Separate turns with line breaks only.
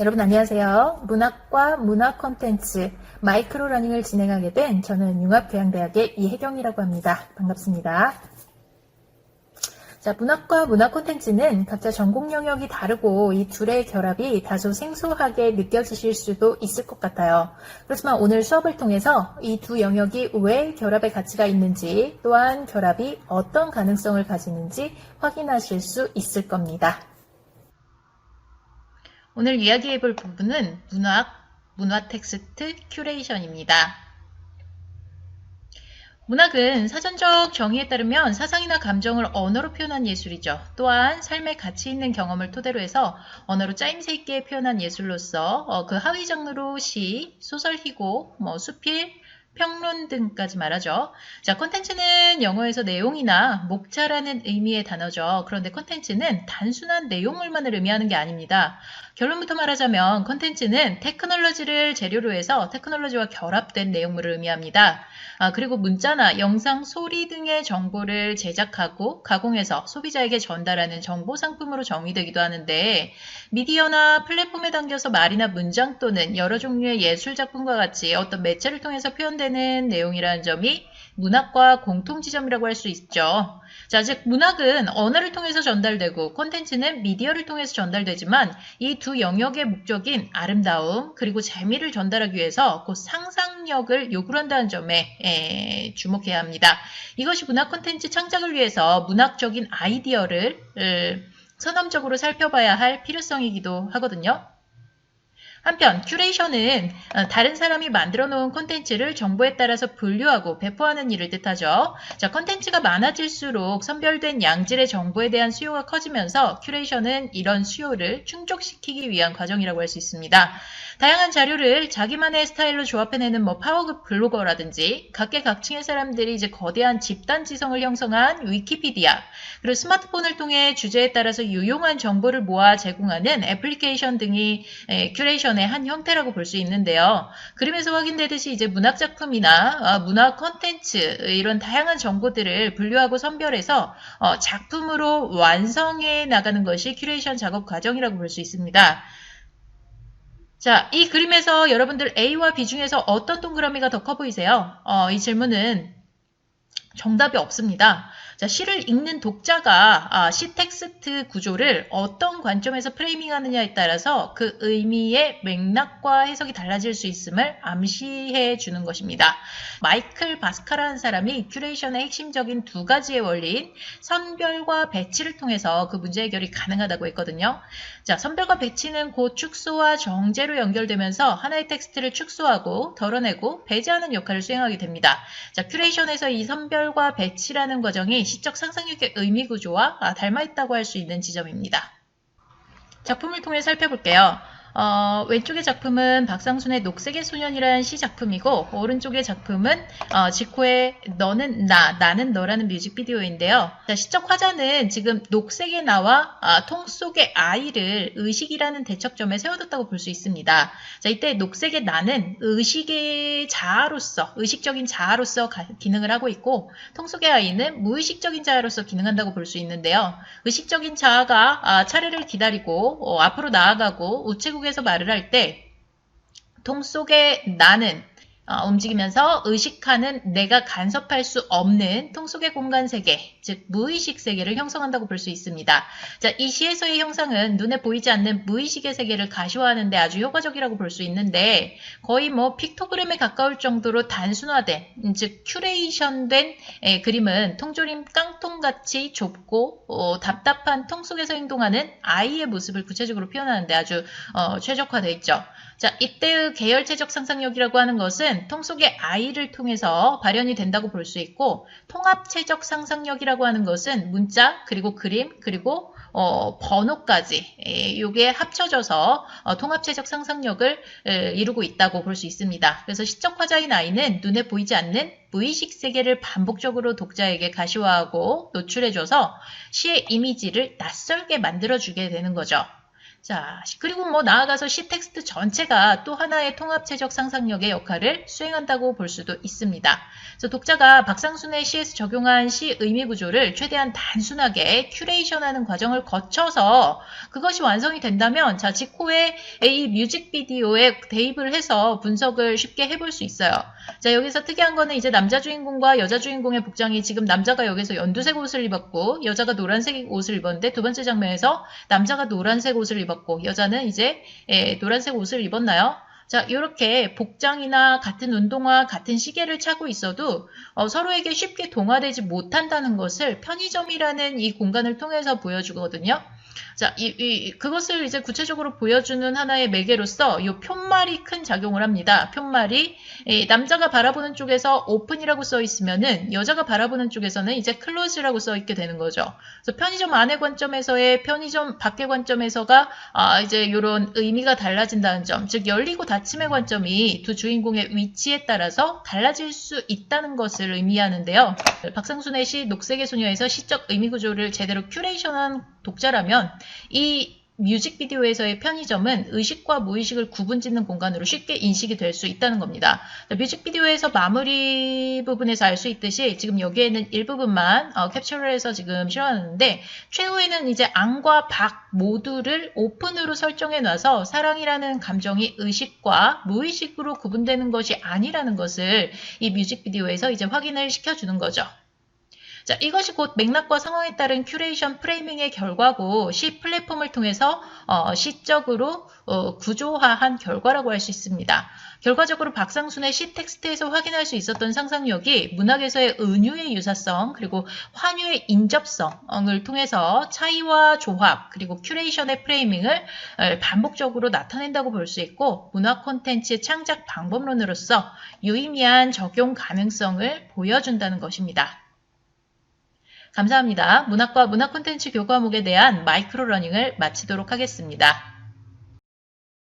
여러분 안녕하세요. 문학과 문학 콘텐츠 마이크로 러닝을 진행하게 된 저는 융합교양대학의 이혜경이라고 합니다. 반갑습니다. 자, 문학과 문학 콘텐츠는 각자 전공 영역이 다르고 이 둘의 결합이 다소 생소하게 느껴지실 수도 있을 것 같아요. 그렇지만 오늘 수업을 통해서 이 두 영역이 왜 결합의 가치가 있는지 또한 결합이 어떤 가능성을 가지는지 확인하실 수 있을 겁니다. 오늘 이야기해 볼 부분은 문학, 문화 텍스트 큐레이션입니다. 문학은 사전적 정의에 따르면 사상이나 감정을 언어로 표현한 예술이죠. 또한 삶의 가치 있는 경험을 토대로 해서 언어로 짜임새 있게 표현한 예술로서 어, 그 하위 장르로 시, 소설, 희곡, 뭐 수필, 평론 등까지 말하죠. 자, 콘텐츠는 영어에서 내용이나 목차라는 의미의 단어죠. 그런데 콘텐츠는 단순한 내용물만을 의미하는 게 아닙니다. 결론부터 말하자면 콘텐츠는 테크놀로지를 재료로 해서 테크놀로지와 결합된 내용물을 의미합니다. 아, 그리고 문자나 영상, 소리 등의 정보를 제작하고 가공해서 소비자에게 전달하는 정보 상품으로 정의되기도 하는데 미디어나 플랫폼에 담겨서 말이나 문장 또는 여러 종류의 예술 작품과 같이 어떤 매체를 통해서 표현되는 내용이라는 점이 문학과 공통지점이라고 할 수 있죠. 자, 즉 문학은 언어를 통해서 전달되고 콘텐츠는 미디어를 통해서 전달되지만 이 두 영역의 목적인 아름다움 그리고 재미를 전달하기 위해서 곧 상상력을 요구한다는 점에 에, 주목해야 합니다. 이것이 문학 콘텐츠 창작을 위해서 문학적인 아이디어를 으, 선험적으로 살펴봐야 할 필요성이기도 하거든요. 한편 큐레이션은 어, 다른 사람이 만들어 놓은 콘텐츠를 정보에 따라서 분류하고 배포하는 일을 뜻하죠. 자, 콘텐츠가 많아질수록 선별된 양질의 정보에 대한 수요가 커지면서 큐레이션은 이런 수요를 충족시키기 위한 과정이라고 할 수 있습니다. 다양한 자료를 자기만의 스타일로 조합해내는 뭐 파워급 블로거라든지 각계각층의 사람들이 이제 거대한 집단 지성을 형성한 위키피디아 그리고 스마트폰을 통해 주제에 따라서 유용한 정보를 모아 제공하는 애플리케이션 등이 에, 큐레이션 의 한 형태라고 볼 수 있는데요. 그림에서 확인되듯이 이제 문학 작품이나 어, 문학 컨텐츠 이런 다양한 정보들을 분류하고 선별해서 어, 작품으로 완성해 나가는 것이 큐레이션 작업 과정이라고 볼 수 있습니다. 자, 이 그림에서 여러분들 A와 B 중에서 어떤 동그라미가 더 커 보이세요? 어, 이 질문은 정답이 없습니다. 자, 시를 읽는 독자가 아, 시 텍스트 구조를 어떤 관점에서 프레이밍하느냐에 따라서 그 의미의 맥락과 해석이 달라질 수 있음을 암시해 주는 것입니다. 마이클 바스카라는 사람이 큐레이션의 핵심적인 두 가지의 원리인 선별과 배치를 통해서 그 문제 해결이 가능하다고 했거든요. 자, 선별과 배치는 곧 축소와 정제로 연결되면서 하나의 텍스트를 축소하고 덜어내고 배제하는 역할을 수행하게 됩니다. 자, 큐레이션에서 이 선별 과 배치라는 과정이 시적 상상력의 의미 구조와 아, 닮아있다고 할 수 있는 지점입니다. 작품을 통해 살펴볼게요. 어, 왼쪽의 작품은 박상순의 녹색의 소년이라는 시 작품이고 오른쪽의 작품은 어, 지코의 너는 나, 나는 너라는 뮤직비디오인데요. 자, 시적 화자는 지금 녹색의 나와 아, 통 속의 아이를 의식이라는 대척점에 세워뒀다고 볼 수 있습니다. 자, 이때 녹색의 나는 의식의 자아로서, 의식적인 자아로서 가- 기능을 하고 있고 통 속의 아이는 무의식적인 자아로서 기능한다고 볼 수 있는데요. 의식적인 자아가 아, 차례를 기다리고 어, 앞으로 나아가고 우 체국에서 말을 할 때 통 속의 나는 어, 움직이면서 의식하는 내가 간섭할 수 없는 통 속의 공간 세계, 즉 무의식 세계를 형성한다고 볼 수 있습니다. 자, 이 시에서의 형상은 눈에 보이지 않는 무의식의 세계를 가시화하는데 아주 효과적이라고 볼 수 있는데 거의 뭐 픽토그램에 가까울 정도로 단순화된, 음, 즉 큐레이션된 에, 그림은 통조림 깡통같이 좁고 어, 답답한 통 속에서 행동하는 아이의 모습을 구체적으로 표현하는데 아주 어, 최적화되어 있죠. 자, 이때의 계열체적 상상력이라고 하는 것은 통 속의 아이를 통해서 발현이 된다고 볼 수 있고 통합체적 상상력이라고 하는 것은 문자 그리고 그림 그리고 어, 번호까지 에, 요게 합쳐져서 어, 통합체적 상상력을 에, 이루고 있다고 볼 수 있습니다. 그래서 시적 화자인 아이는 눈에 보이지 않는 무의식 세계를 반복적으로 독자에게 가시화하고 노출해줘서 시의 이미지를 낯설게 만들어주게 되는 거죠. 자, 그리고 뭐 나아가서 시 텍스트 전체가 또 하나의 통합체적 상상력의 역할을 수행한다고 볼 수도 있습니다. 그래서 독자가 박상순의 시에서 적용한 시 의미 구조를 최대한 단순하게 큐레이션하는 과정을 거쳐서 그것이 완성이 된다면 자, 직후에 이 뮤직비디오에 대입을 해서 분석을 쉽게 해볼 수 있어요. 자, 여기서 특이한 거는 이제 남자 주인공과 여자 주인공의 복장이 지금 남자가 여기서 연두색 옷을 입었고 여자가 노란색 옷을 입었는데 두 번째 장면에서 남자가 노란색 옷을 입었고 여자는 이제 예, 노란색 옷을 입었나요? 자, 이렇게 복장이나 같은 운동화, 같은 시계를 차고 있어도 어, 서로에게 쉽게 동화되지 못한다는 것을 편의점이라는 이 공간을 통해서 보여주거든요. 자, 이, 이, 그것을 이제 구체적으로 보여주는 하나의 매개로서 이 푯말이 큰 작용을 합니다. 푯말이 이 남자가 바라보는 쪽에서 오픈이라고 써 있으면은 여자가 바라보는 쪽에서는 이제 클로즈라고 써 있게 되는 거죠. 그래서 편의점 안의 관점에서의 편의점 밖의 관점에서가 아, 이제 이런 의미가 달라진다는 점, 즉 열리고 닫힘의 관점이 두 주인공의 위치에 따라서 달라질 수 있다는 것을 의미하는데요. 박상순의 시 녹색의 소녀에서 시적 의미 구조를 제대로 큐레이션한 독자라면 이 뮤직비디오에서의 편의점은 의식과 무의식을 구분짓는 공간으로 쉽게 인식이 될 수 있다는 겁니다. 뮤직비디오에서 마무리 부분에서 알 수 있듯이 지금 여기에는 일부분만 어, 캡처를 해서 지금 실어놨는데 최후에는 이제 앙과 박 모두를 오픈으로 설정해 놔서 사랑이라는 감정이 의식과 무의식으로 구분되는 것이 아니라는 것을 이 뮤직비디오에서 이제 확인을 시켜주는 거죠. 자, 이것이 곧 맥락과 상황에 따른 큐레이션 프레이밍의 결과고 시 플랫폼을 통해서 어, 시적으로 어, 구조화한 결과라고 할 수 있습니다. 결과적으로 박상순의 시 텍스트에서 확인할 수 있었던 상상력이 문학에서의 은유의 유사성 그리고 환유의 인접성을 통해서 차이와 조합 그리고 큐레이션의 프레이밍을 어, 반복적으로 나타낸다고 볼 수 있고 문학 콘텐츠의 창작 방법론으로서 유의미한 적용 가능성을 보여준다는 것입니다. 감사합니다. 문학과 문학 콘텐츠 교과목에 대한 마이크로 러닝을 마치도록 하겠습니다.